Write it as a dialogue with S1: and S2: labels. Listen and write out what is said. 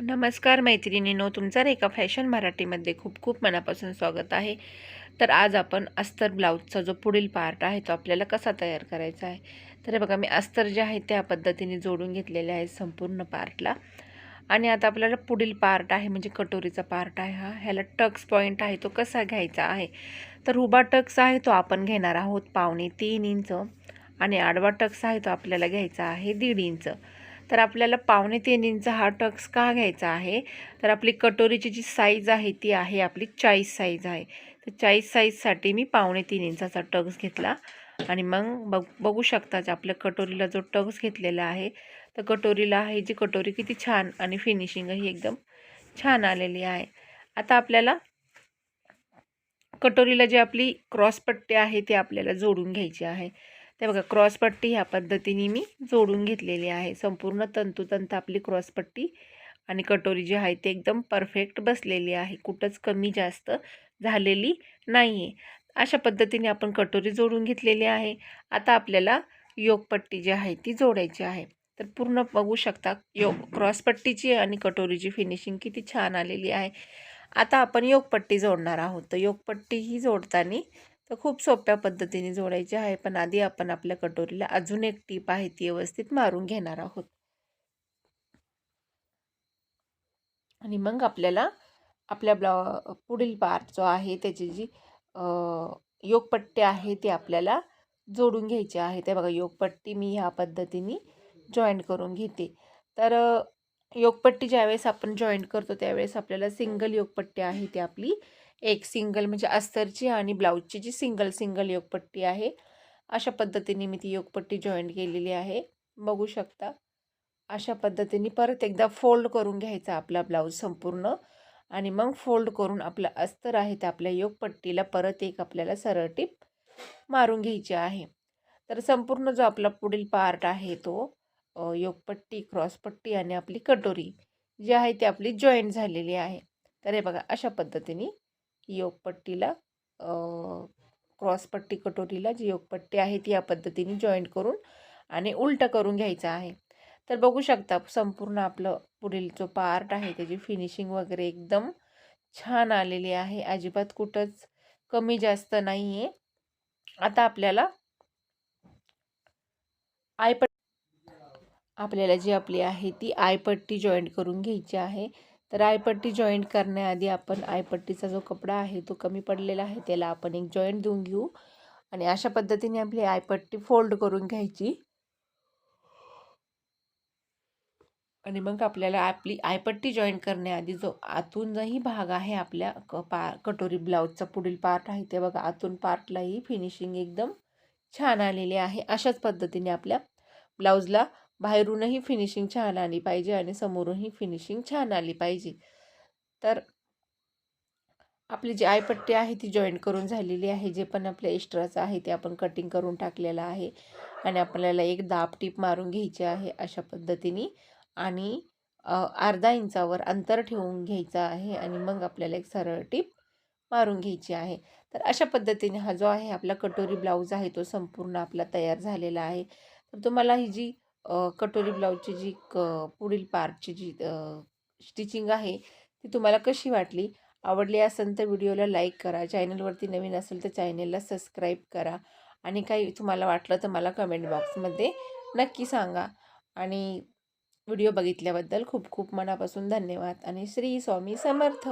S1: नमस्कार मैत्रिणीनो तुमचं रेखा फॅशन मराठीमध्ये खूप खूप मनापासून स्वागत आहे. तर आज आपण अस्तर ब्लाऊजचा जो पुढील पार्ट आहे तो आपल्याला कसा तयार करायचा आहे? तर बघा मी अस्तर जे आहे त्या पद्धतीने जोडून घेतलेले आहे संपूर्ण पार्टला. आणि आता आपल्याला पुढील पार्ट आहे म्हणजे कटोरीचा पार्ट आहे हा. ह्याला टक्स पॉईंट आहे तो कसा घ्यायचा आहे? तर उभा टक्स आहे तो आपण घेणार आहोत पावणे तीन इंच. आणि आडवा टक्स आहे तो आपल्याला घ्यायचा आहे दीड इंच. तर आपल्याला पावणे तीन इंच हा टक्स का घ्यायचा आहे? तर आपली कटोरीची जी साईज आहे ती आहे आपली चाळीस साईज आहे. तर चाळीस साईजसाठी मी पावणे तीन इंचाचा टक्स घेतला. आणि मग बघ बघू शकताच आपल्या कटोरीला जो टक्स घेतलेला आहे तर कटोरीला आहे जी कटोरी किती छान आणि फिनिशिंगही एकदम छान आलेली आहे. आता आपल्याला कटोरीला जी आपली क्रॉसपट्टी आहे ती आपल्याला जोडून घ्यायची आहे. ते बघा क्रॉसपट्टी ह्या पद्धतीने मी जोडून घेतलेली आहे. संपूर्ण तंतुतंत आपली क्रॉसपट्टी आणि कटोरी जी आहे ती एकदम परफेक्ट बसलेली आहे. कुठंच कमी जास्त झालेली नाही आहे अशा पद्धतीने आपण कटोरी जोडून घेतलेली आहे. आता आपल्याला योगपट्टी जी आहे ती जोडायची आहे. तर पूर्ण बघू शकता योग क्रॉसपट्टीची आणि कटोरीची फिनिशिंग किती छान आलेली आहे. आता आपण योगपट्टी जोडणार आहोत. तर योगपट्टी ही जोडताना तर खूप सोप्या पद्धतीने जोडायचे आहे पण आधी आपण आपल्या कटोरीला अजून एक टीप आहे ती व्यवस्थित मारून घेणार आहोत. आणि मग आपल्याला आपल्या ब्ला पुढील पार्ट जो आहे त्याची जी योगपट्टी आहे ती आपल्याला जोडून घ्यायची आहे. ते बघा योगपट्टी मी ह्या पद्धतीने जॉईंट करून घेते. तर योगपट्टी ज्यावेळेस आपण जॉईंट करतो त्यावेळेस आपल्याला सिंगल योगपट्टी आहे ती आपली एक सिंगल म्हणजे अस्तरची आणि ब्लाऊजची जी सिंगल सिंगल योगपट्टी आहे. अशा पद्धतीने मी ती योगपट्टी जॉईंट केलेली आहे. बघू शकता. अशा पद्धतीने परत एकदा फोल्ड करून घ्यायचा आपला ब्लाऊज संपूर्ण आणि मग फोल्ड करून आपलं अस्तर आहे ते आपल्या योगपट्टीला परत एक आपल्याला सरळ टीप मारून घ्यायची आहे. तर संपूर्ण जो आपला पुढील पार्ट आहे तो योगपट्टी क्रॉसपट्टी आणि आपली कटोरी जी आहे ती आपली जॉईंट झालेली आहे. तर हे बघा अशा पद्धतीने योगपट्टीला क्रॉसपट्टी कटोरीला जी योगपट्टी आहे ती या पद्धतीने जॉईंट करून आणि उलटं करून घ्यायचं आहे. तर बघू शकता संपूर्ण आपलं पुढील जो पार्ट आहे त्याची फिनिशिंग वगैरे एकदम छान आलेली आहे. अजिबात कुठंच कमी जास्त नाही आहे आता आपल्याला आयपट्टी आपल्याला जी आपली आहे ती आयपट्टी जॉईंट करून घ्यायची आहे. तर आयपट्टी जॉईंट करण्याआधी आपण आयपट्टीचा जो कपडा आहे तो कमी पडलेला आहे त्याला आपण एक जॉईंट देऊन घेऊ. आणि अशा पद्धतीने आपली आयपट्टी फोल्ड करून घ्यायची. आणि मग आपल्याला आपली आयपट्टी जॉईंट करण्याआधी जो आतूनही भाग आहे आपल्या क पा कटोरी ब्लाऊजचा पुढील पार्ट आहे ते बघा आतून पार्टलाही फिनिशिंग एकदम छान आलेली आहे. अशाच पद्धतीने आपल्या ब्लाऊजला बाहेरूनही फिनिशिंग छान आली पाहिजे आणि समोरूनही फिनिशिंग छान आली पाहिजे. तर आपली जी आयपट्टी आहे ती जॉईंट करून झालेली आहे जे पण आपल्या एक्स्ट्राचं आहे ते आपण कटिंग करून टाकलेलं आहे आणि आपल्याला एक दाब टीप मारून घ्यायची आहे अशा पद्धतीने आणि अर्धा इंचावर अंतर ठेवून घ्यायचं आहे आणि मग आपल्याला एक सरळ टीप मारून घ्यायची आहे. तर अशा पद्धतीने हा जो आहे आपला कटोरी ब्लाऊज आहे तो संपूर्ण आपला तयार झालेला आहे. तर तुम्हाला ही जी कटोरी ब्लाऊजची जी क पुढील पार्टची जी स्टिचिंग आहे ती तुम्हाला कशी वाटली? आवडली असेल तर व्हिडिओला लाईक करा. चॅनलवरती नवीन असेल तर चॅनलला सबस्क्राईब करा. आणि काही तुम्हाला वाटलं तर मला कमेंट बॉक्समध्ये नक्की सांगा. आणि व्हिडिओ बघितल्याबद्दल खूप खूप मनापासून धन्यवाद. आणि श्री स्वामी समर्थ.